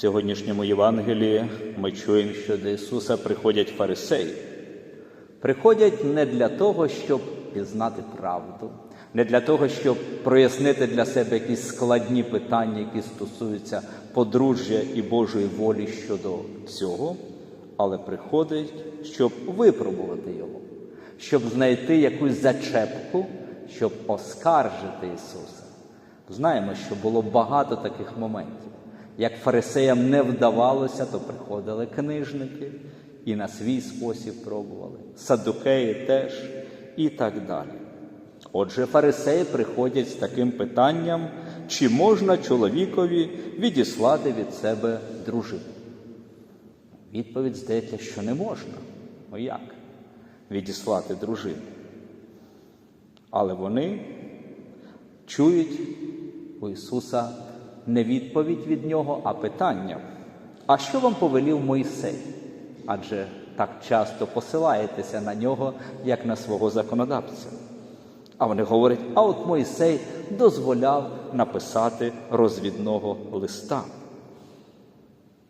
сьогоднішньому Євангелії ми чуємо, що до Ісуса приходять фарисеї. Приходять не для того, щоб пізнати правду, не для того, щоб прояснити для себе якісь складні питання, які стосуються подружжя і Божої волі щодо цього, але приходять, щоб випробувати його, щоб знайти якусь зачепку, щоб оскаржити Ісуса. Знаємо, що було багато таких моментів. Як фарисеям не вдавалося, то приходили книжники і на свій спосіб пробували, садукеї теж і так далі. Отже, фарисеї приходять з таким питанням, чи можна чоловікові відіслати від себе дружину. Відповідь здається, що не можна. Ну як відіслати дружину? Але вони чують у Ісуса не відповідь від Нього, а питання. А що вам повелів Мойсей? Адже так часто посилаєтеся на нього, як на свого законодавця. А вони говорять: а от Мойсей дозволяв написати розвідного листа.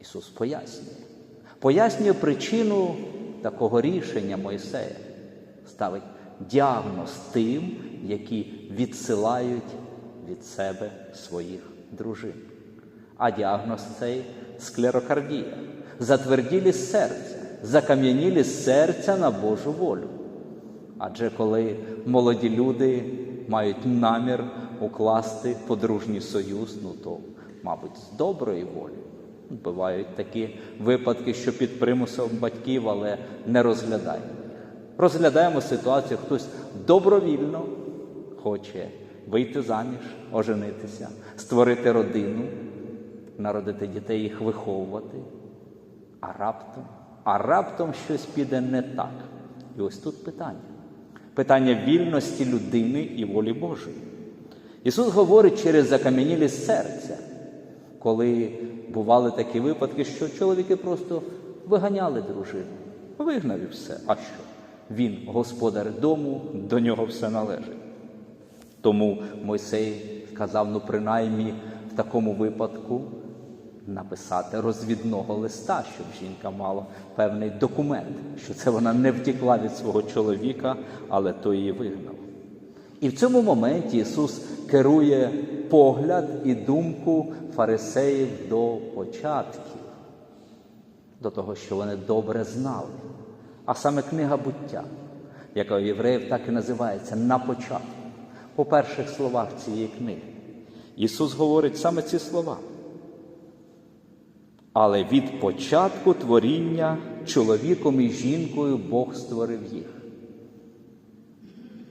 Ісус пояснює. Пояснює причину такого рішення Мойсея. Ставить діагноз тим, які відсилають від себе своїх дружин. А діагноз цей склерокардія, затверділі серця, закам'янілі серця на Божу волю. Адже коли молоді люди мають намір укласти подружній союз, ну то, мабуть, з доброї волі. Бувають такі випадки, що під примусом батьків, але не розглядаємо. Розглядаємо ситуацію, хтось добровільно хоче вийти заміж, оженитися, створити родину, народити дітей, їх виховувати. А раптом, а раптом щось піде не так. І ось тут питання. Питання вільності людини і волі Божої. Ісус говорить через закам'янілі серця, коли бували такі випадки, що чоловіки просто виганяли дружину, вигнав і все. А що? Він господар дому, до нього все належить. Тому Мойсей сказав, ну, принаймні в такому випадку написати розвідного листа, щоб жінка мала певний документ, що це вона не втекла від свого чоловіка, але той її вигнав. І в цьому моменті Ісус керує погляд і думку фарисеїв до початків, до того, що вони добре знали. А саме книга буття, яка у євреїв так і називається на початку, по перших словах цієї книги. Ісус говорить саме ці слова. Але від початку творіння чоловіком і жінкою Бог створив їх.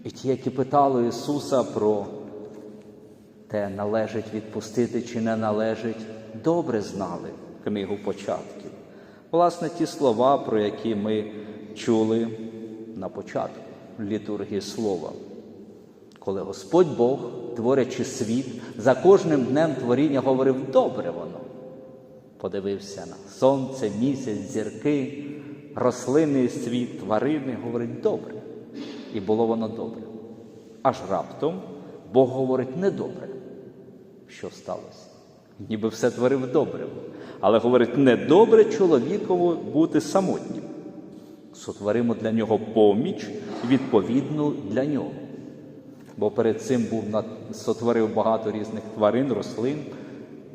І ті, які питали Ісуса про те, належить відпустити чи не належить, добре знали книгу початків. Власне, ті слова, про які ми чули на початку літургії слова. Коли Господь Бог, творячи світ, за кожним днем творіння говорив добре воно. Подивився на сонце, місяць, зірки, рослинний світ, тварини, говорить добре. І було воно добре. Аж раптом Бог говорить недобре. Що сталося? Ніби все творив добре. Але говорить, недобре чоловікову бути самотнім. Сотворимо для нього поміч, відповідну для нього. Бо перед цим був сотворив багато різних тварин, рослин,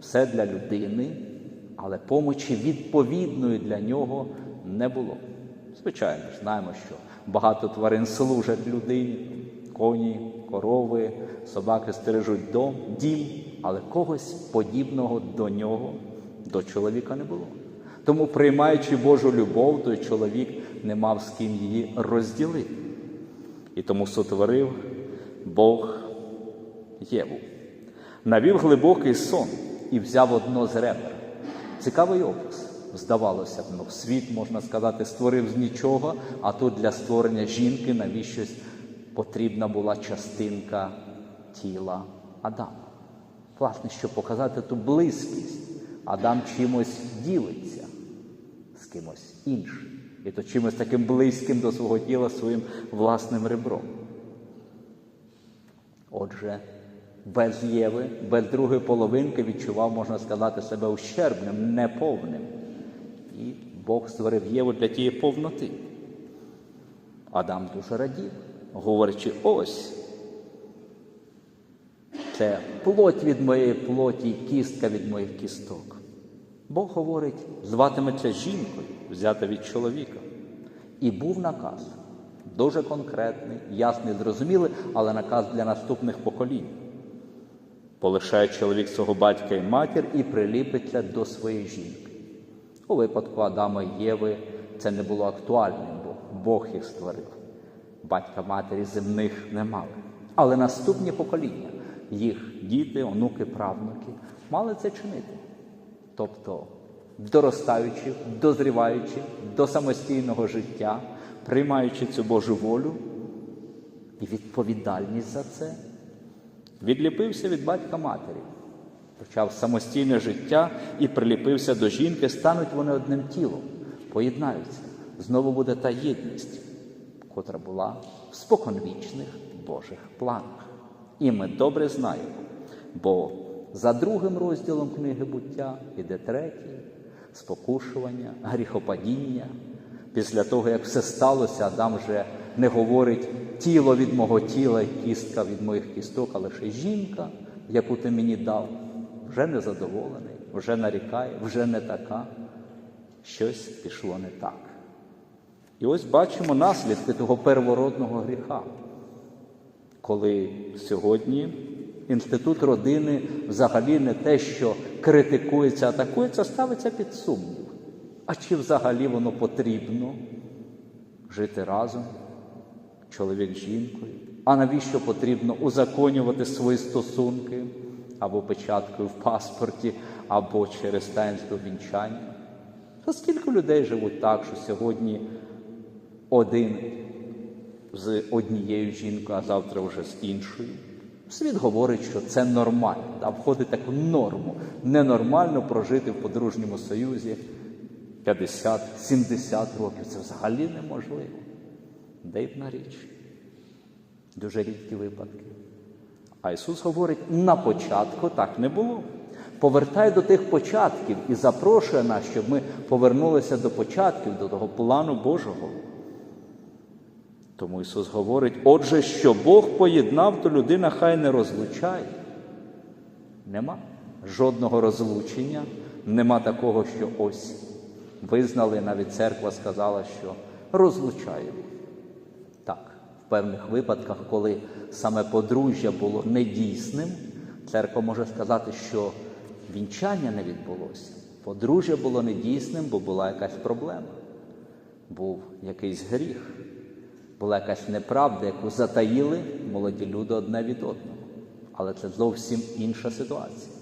все для людини, але помочі відповідної для нього не було. Звичайно, знаємо, що багато тварин служать людині, коні, корови, собаки стережуть дом, дім, але когось подібного до нього, до чоловіка не було. Тому, приймаючи Божу любов, той чоловік не мав з ким її розділити. І тому сотворив Бог Єву, навів глибокий сон і взяв одно з ребер. Цікавий опис. Здавалося б, ну, світ, можна сказати, створив з нічого, а тут для створення жінки навіщось потрібна була частинка тіла Адама. Власне, щоб показати ту близькість, Адам чимось ділиться з кимось іншим. І то чимось таким близьким до свого тіла своїм власним ребром. Отже, без Єви, без другої половинки відчував, можна сказати, себе ущербним, неповним. І Бог створив Єву для тієї повноти. Адам дуже радів, говорячи, ось. Це плоть від моєї плоті і кістка від моїх кісток. Бог говорить, зватиметься жінкою, взята від чоловіка. І був наказ. Дуже конкретний, ясний, зрозумілий, але наказ для наступних поколінь. Полишає чоловік свого батька і матір і приліпиться до своєї жінки. У випадку Адама і Єви це не було актуальним, бо Бог їх створив. Батька матері земних не мали. Але наступні покоління, їх діти, онуки, правнуки, мали це чинити. Тобто, доростаючи, дозріваючи до самостійного життя, приймаючи цю Божу волю і відповідальність за це, відліпився від батька матері, почав самостійне життя і приліпився до жінки, стануть вони одним тілом, поєднаються. Знову буде та єдність, котра була в споконвічних Божих планах. І ми добре знаємо, бо за другим розділом книги буття іде третій спокушування, гріхопадіння. Після того, як все сталося, Адам вже не говорить тіло від мого тіла і кістка від моїх кісток, а лише жінка, яку ти мені дав, вже незадоволений, вже нарікає, вже не така. Щось пішло не так. І ось бачимо наслідки того первородного гріха, коли сьогодні інститут родини взагалі не те, що критикується, атакується, ставиться під сумнів. А чи взагалі воно потрібно жити разом, чоловік з жінкою? А навіщо потрібно узаконювати свої стосунки або печаткою в паспорті, або через таїнство вінчання? Та скільки людей живуть так, що сьогодні один з однією жінкою, а завтра вже з іншою? Світ говорить, що це нормально, да, входить таку норму. Ненормально прожити в подружньому союзі 50-70 років. Це взагалі неможливо. Дивна річ. Дуже рідкі випадки. А Ісус говорить, на початку так не було. Повертає до тих початків і запрошує нас, щоб ми повернулися до початків, до того плану Божого. Тому Ісус говорить, отже, що Бог поєднав, то людина хай не розлучає. Нема жодного розлучення, нема такого, що ось визнали, навіть церква сказала, що розлучає. Так, в певних випадках, коли саме подружжя було недійсним, церква може сказати, що вінчання не відбулося. Подружжя було недійсним, бо була якась проблема, був якийсь гріх, була якась неправда, яку затаїли молоді люди одне від одного. Але це зовсім інша ситуація.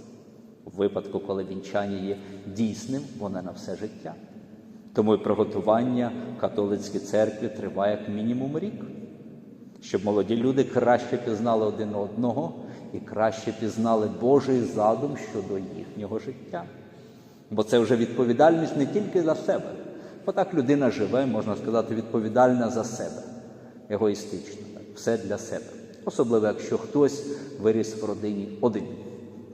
У випадку, коли вінчання є дійсним, воно на все життя. Тому і приготування в католицькій церкві триває як мінімум рік, щоб молоді люди краще пізнали один одного і краще пізнали Божий задум щодо їхнього життя. Бо це вже відповідальність не тільки за себе, бо так людина живе, можна сказати, відповідальна за себе, егоїстично, так, все для себе. Особливо, якщо хтось виріс в родині один,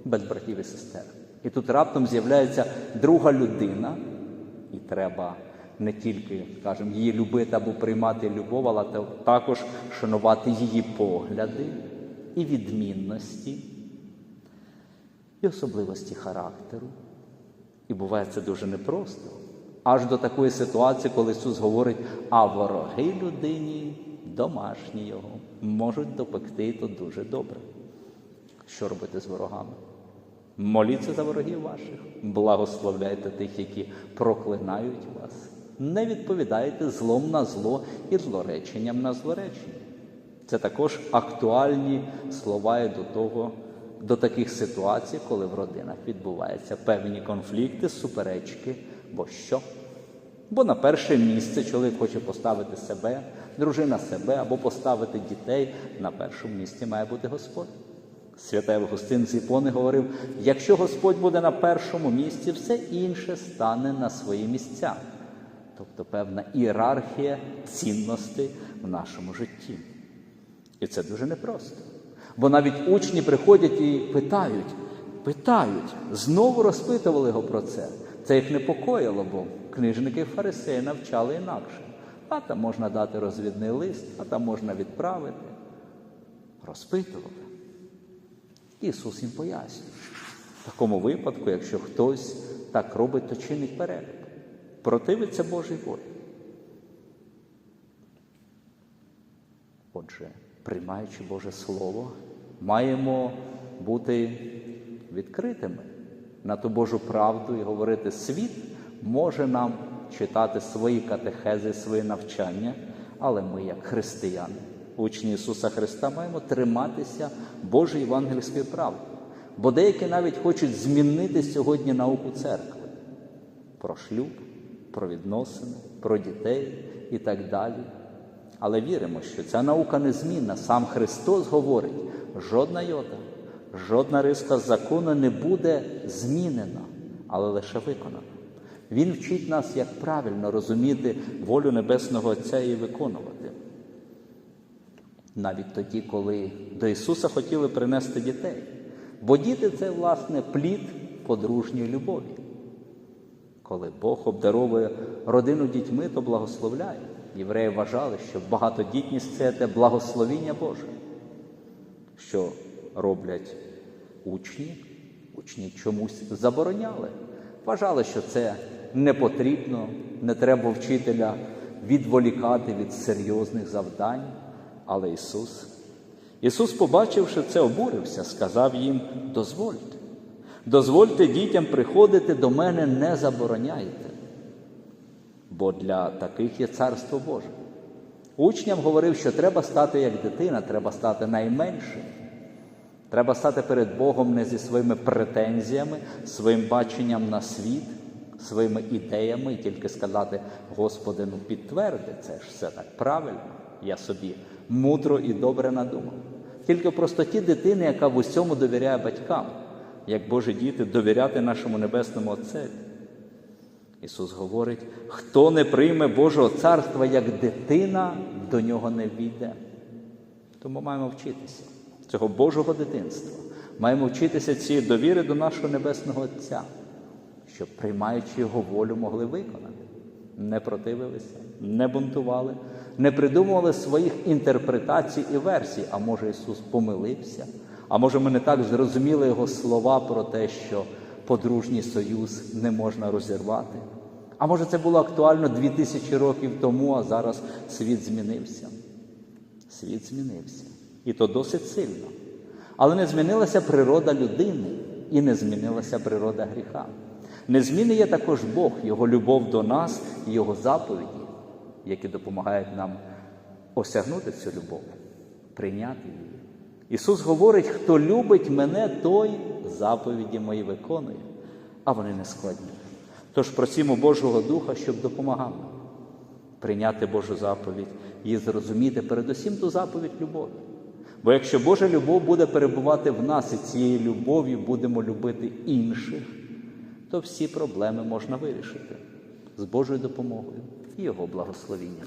без братів і сестер. І тут раптом з'являється друга людина, і треба не тільки, скажімо, її любити або приймати любов, але також шанувати її погляди і відмінності, і особливості характеру. І буває це дуже непросто. Аж до такої ситуації, коли Ісус говорить, а вороги людині домашні його можуть допекти то дуже добре. Що робити з ворогами? Моліться за ворогів ваших, благословляйте тих, які проклинають вас. Не відповідайте злом на зло і злореченням на злоречення. Це також актуальні слова і до того, до таких ситуацій, коли в родинах відбуваються певні конфлікти, суперечки, бо що? Бо на перше місце чоловік хоче поставити себе, дружина себе або поставити дітей. На першому місці має бути Господь. Святий Августин з Іпони говорив: якщо Господь буде на першому місці, все інше стане на свої місця. Тобто певна ієрархія цінностей в нашому житті. І це дуже непросто. Бо навіть учні приходять і питають, питають, знову розпитували його про це. Це їх непокоїло, бо книжники фарисеї навчали інакше. А там можна дати розвідний лист, а там можна відправити. Розпитували. Ісус їм пояснює. В такому випадку, якщо хтось так робить, то чинить перелік. Противиться Божій волі. Отже, приймаючи Боже Слово, маємо бути відкритими на ту Божу правду і говорити, світ може нам читати свої катехези, свої навчання, але ми, як християни, учні Ісуса Христа, маємо триматися Божої євангельської правди. Бо деякі навіть хочуть змінити сьогодні науку церкви про шлюб, про відносини, про дітей і так далі. Але віримо, що ця наука незмінна. Сам Христос говорить, жодна йота, жодна риска закону не буде змінена, але лише виконана. Він вчить нас, як правильно розуміти волю Небесного Отця і виконувати. Навіть тоді, коли до Ісуса хотіли принести дітей. Бо діти це, власне, плід подружньої любові. Коли Бог обдаровує родину дітьми, то благословляє. Євреї вважали, що багатодітність це те благословіння Боже, що роблять учні, учні чомусь забороняли. Вважали, що це не потрібно, не треба вчителя відволікати від серйозних завдань. Але Ісус, Ісус, побачивши це, обурився, сказав їм: дозвольте, дозвольте дітям приходити до мене, не забороняйте бо для таких є царство Боже. Учням говорив, що треба стати як дитина, треба стати найменшим. Треба стати перед Богом не зі своїми претензіями, своїм баченням на світ, своїми ідеями і тільки сказати, Господи, ну підтверди, це ж все так правильно, я собі мудро і добре надумав. Тільки в простоті дитини, яка в усьому довіряє батькам, як Божі діти, довіряти нашому Небесному Отцеві. Ісус говорить, хто не прийме Божого царства як дитина, до нього не війде. Тому маємо вчитися цього Божого дитинства. Маємо вчитися цієї довіри до нашого Небесного Отця, щоб, приймаючи Його волю, могли виконати. Не противилися, не бунтували, не придумували своїх інтерпретацій і версій. А може Ісус помилився, а може ми не так зрозуміли Його слова про те, що подружній союз не можна розірвати. А може це було актуально дві тисячі років тому, а зараз світ змінився. Світ змінився. І то досить сильно. Але не змінилася природа людини і не змінилася природа гріха. Незмінний є також Бог, Його любов до нас і Його заповіді, які допомагають нам осягнути цю любов, прийняти її. Ісус говорить, хто любить мене, той заповіді мої виконує, а вони не складні. Тож просимо Божого Духа, щоб допомагав нам прийняти Божу заповідь і зрозуміти передусім ту заповідь любові. Бо якщо Божа любов буде перебувати в нас і цією любов'ю будемо любити інших, то всі проблеми можна вирішити з Божою допомогою і Його благословінням.